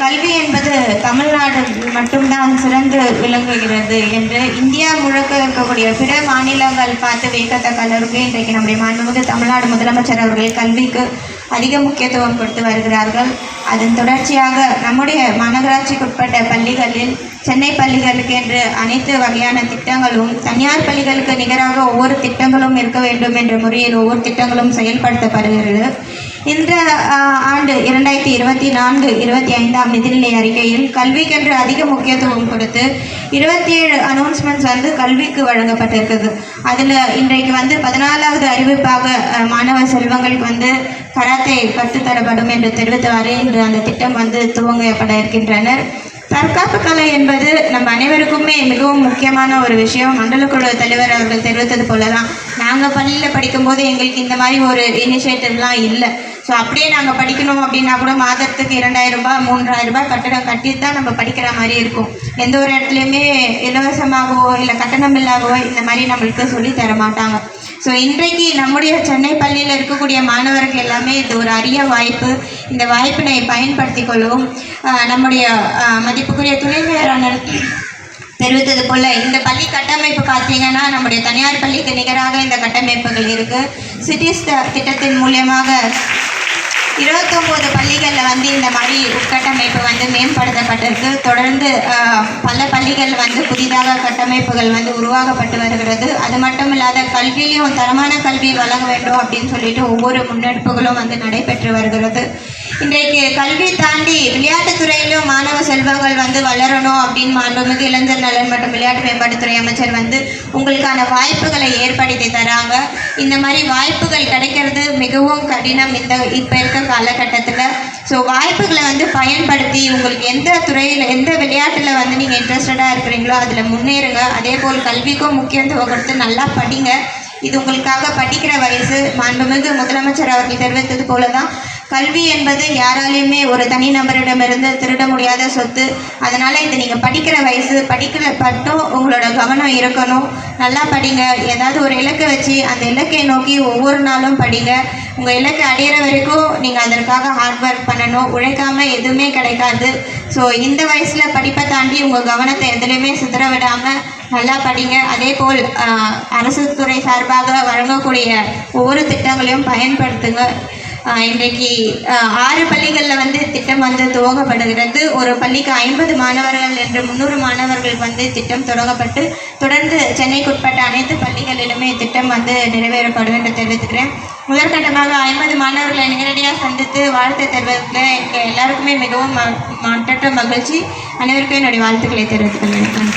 கல்வி என்பது தமிழ்நாடு மட்டும்தான் சிறந்து விளங்குகிறது என்று இந்தியா முழுக்க இருக்கக்கூடிய பிற மாநிலங்கள் பார்த்து வியக்கத்தக்க அளவுக்கு இன்றைக்கு நம்முடைய மாண்புமிகு தமிழ்நாடு முதலமைச்சர் அவர்கள் கல்விக்கு அதிக முக்கியத்துவம் கொடுத்து வருகிறார்கள். அதன் தொடர்ச்சியாக நம்முடைய மாநகராட்சிக்குட்பட்ட பள்ளிகளில் சென்னை பள்ளிகளுக்கு என்று அனைத்து வகையான திட்டங்களும் தனியார் பள்ளிகளுக்கு நிகராக ஒவ்வொரு திட்டங்களும் இருக்க வேண்டும் என்ற முறையில் ஒவ்வொரு திட்டங்களும் செயல்படுத்தப்படுகிறது. இந்த ஆண்டு இரண்டாயிரத்தி இருபத்தி நான்கு இருபத்தி ஐந்தாம் நிதிநிலை அறிக்கையில் கல்விக்கென்று அதிக முக்கியத்துவம் கொடுத்து இருபத்தி ஏழு அனௌன்ஸ்மெண்ட்ஸ் வந்து கல்விக்கு வழங்கப்பட்டிருக்குது. அதில் இன்றைக்கு வந்து பதினாலாவது அறிவிப்பாக மாணவர் மாணவ செல்வங்களுக்கு வந்து கராத்தே கற்றுத்தரப்படும் என்று தெரிவித்தவாறு இன்று அந்த திட்டம் வந்து துவங்கப்பட இருக்கின்றனர். தற்காப்பு கலை என்பது நம்ம அனைவருக்குமே மிகவும் முக்கியமான ஒரு விஷயம். மண்டலக்குழு தலைவர் அவர்கள் தெரிவித்தது போல தான் நாங்கள் பள்ளியில் படிக்கும்போது எங்களுக்கு இந்த மாதிரி ஒரு இனிஷியேட்டிவ்லாம் இல்லை. ஸோ அப்படியே நாங்கள் படிக்கணும் அப்படின்னா கூட மாதத்துக்கு இரண்டாயிரம் ரூபாய் மூன்றாயிரம் ரூபாய் கட்டணம் கட்டி தான் நம்ம படிக்கிற மாதிரி இருக்கும். எந்த ஒரு இடத்துலையுமே இலவசமாகவோ இல்லை கட்டணம் இல்லாகவோ இந்த மாதிரி நம்மளுக்கு சொல்லி தர மாட்டாங்க. ஸோ இன்றைக்கு நம்முடைய சென்னை பள்ளியில் இருக்கக்கூடிய மாணவர்கள் எல்லாமே இது ஒரு அரிய வாய்ப்பு. இந்த வாய்ப்பினை பயன்படுத்தி கொள்ளவும் நம்முடைய மதிப்புக்குரிய துணை தெரிவித்தது போல் இந்த பள்ளி கட்டமைப்பு பார்த்தீங்கன்னா நம்முடைய தனியார் பள்ளிக்கு நிகராக இந்த கட்டமைப்புகள் இருக்குது சிட்டிஸ் திட்டத்தின் மூலியமாக இருபத்தொம்போது பள்ளிகளில் வந்து இந்த மாதிரி உட்கட்டமைப்பு வந்து மேம்படுத்தப்பட்டிருக்கு. தொடர்ந்து பல பள்ளிகள் வந்து புதிதாக கட்டமைப்புகள் வந்து உருவாக்கப்பட்டு வருகிறது. அது மட்டும் இல்லாத கல்வியிலையும் தரமான கல்வி வழங்க வேண்டும் அப்படின்னு சொல்லிட்டு ஒவ்வொரு முன்னெடுப்புகளும் வந்து நடைபெற்று வருகிறது. இன்றைக்கு கல்வி தாண்டி விளையாட்டுத்துறை செல்வங்கள் வந்து வளரணும் அப்படின்னு மாண்புமிகு இளைஞர் நலன் மற்றும் விளையாட்டு மேம்பாட்டுத்துறை அமைச்சர் வந்து உங்களுக்கான வாய்ப்புகளை ஏற்படுத்தி தராங்க. இந்த மாதிரி வாய்ப்புகள் கிடைக்கிறது மிகவும் கடினம் இந்த இப்போ இருக்க காலகட்டத்தில். ஸோ வாய்ப்புகளை வந்து பயன்படுத்தி உங்களுக்கு எந்த துறையில் எந்த விளையாட்டில் வந்து நீங்கள் இன்ட்ரெஸ்டடாக இருக்கிறீங்களோ அதில் முன்னேறுங்க. அதே போல் கல்விக்கும் முக்கியத்துவம் கொடுத்து நல்லா படிங்க. இது உங்களுக்காக படிக்கிற வயசு. மாண்புமிகு முதலமைச்சர் அவர்கள் தெரிவித்தது போல தான் கல்வி என்பது யாராலையுமே ஒரு தனி நபரிடமிருந்து திருட முடியாத சொத்து. அதனால் இது நீங்கள் படிக்கிற வயசு படிக்கிற பட்டும் உங்களோட கவனம் இருக்கணும். நல்லா படிங்க. ஏதாவது ஒரு இலக்கை வச்சு அந்த இலக்கை நோக்கி ஒவ்வொரு நாளும் படிங்க. உங்கள் இலக்கை அடையிற வரைக்கும் நீங்கள் அதற்காக ஹார்ட் ஒர்க் பண்ணணும். உழைக்காமல் எதுவுமே கிடைக்காது. ஸோ இந்த வயசில் படிப்பை தாண்டி உங்கள் கவனத்தை எதுலையுமே சிதற விடாமல் நல்லா படிங்க. அதே போல் அரசு துறை சார்பாக வழங்கக்கூடிய ஒவ்வொரு திட்டங்களையும் பயன்படுத்துங்க. இன்றைக்கு ஆறு பள்ளிகளில் வந்து திட்டம் வந்து துவங்கப்படுகிறது. ஒரு பள்ளிக்கு ஐம்பது மாணவர்கள் என்று முந்நூறு மாணவர்கள் வந்து திட்டம் தொடங்கப்பட்டு தொடர்ந்து சென்னைக்குட்பட்ட அனைத்து பள்ளிகளிலுமே திட்டம் வந்து நிறைவேறப்படும் என்று தெரிவித்துக்கிறேன். முதற்கட்டமாக ஐம்பது மாணவர்களை நேரடியாக சந்தித்து வாழ்த்து தெரிவித்ததில் எங்கள் எல்லாருக்குமே மிகவும் ம- மகிழ்ச்சி. அனைவருக்கும் என்னுடைய வாழ்த்துக்களை தெரிவித்துக் கொள்கிறேன்.